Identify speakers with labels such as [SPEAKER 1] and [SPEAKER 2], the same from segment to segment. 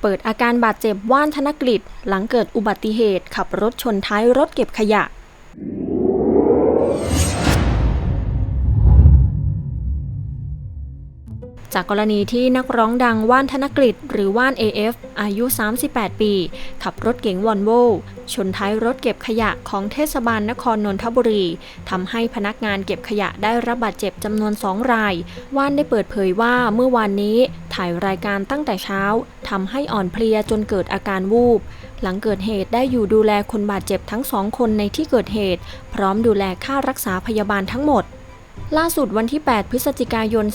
[SPEAKER 1] เปิดอาการบาดเจ็บว่านธนกฤษหลังเกิดอุบัติเหตุขับรถชนท้ายรถเก็บขยะ จากกรณีที่นักร้องดังว่านธนกฤษหรือว่าน AF อายุ 38 ปี ขับรถเก๋งวอลโวชนท้ายรถเก็บขยะของเทศบาลนครนนทบุรีทำให้พนักงานเก็บขยะได้รับบาดเจ็บจำนวน 2 ราย ว่านได้เปิดเผยว่าเมื่อวานนี้ถ่ายรายการตั้งแต่เช้าทำให้อ่อนเพลียจนเกิดอาการวูบ หลังเกิดเหตุได้อยู่ดูแลคนบาดเจ็บทั้งสองคนในที่เกิดเหตุ พร้อมดูแลค่ารักษาพยาบาลทั้งหมด ล่าสุดวันที่ 8 พฤศจิกายน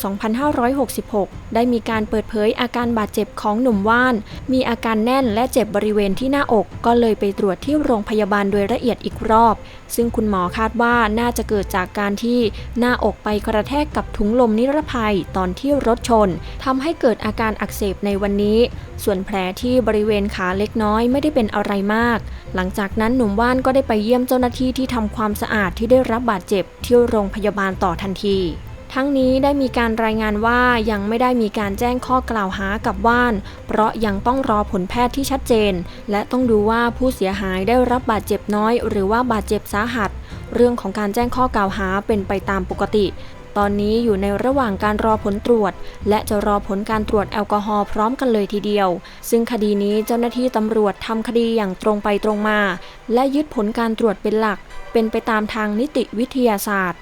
[SPEAKER 1] 2566 ได้มีการเปิดเผยอาการบาดเจ็บของหนุ่มว่าน มีอาการแน่นและเจ็บบริเวณที่หน้าอก ก็เลยไปตรวจที่โรงพยาบาลโดยละเอียดอีกรอบ ซึ่งคุณหมอคาดว่าน่าจะเกิดจากการที่หน้าอกไปกระแทกกับถุงลมนิรภัยตอนที่รถชนทำให้เกิดอาการอักเสบในวันนี้ ส่วนแผลที่บริเวณขาเล็กน้อยไม่ได้เป็นอะไรมาก หลังจากนั้นหนุ่มว่านก็ได้ไปเยี่ยมเจ้าหน้าที่ที่ทำความสะอาดที่ได้รับบาดเจ็บที่โรงพยาบาลต่อทันที ทั้งนี้ได้มีการรายงานว่ายังไม่ได้มีการแจ้งข้อกล่าวหากับว่าน เพราะยังต้องรอผลแพทย์ที่ชัดเจน และต้องดูว่าผู้เสียหายได้รับบาดเจ็บน้อย หรือว่าบาดเจ็บสาหัส เรื่องของการแจ้งข้อกล่าวหาเป็นไปตามปกติ ตอนนี้อยู่ในระหว่างการรอผลตรวจ และจะรอผลการตรวจแอลกอฮอล์พร้อมกันเลยทีเดียว ซึ่งคดีนี้เจ้าหน้าที่ตำรวจทำคดีอย่างตรงไปตรงมา และยึดผลการตรวจเป็นหลักเป็นไปตามทางนิติวิทยาศาสตร์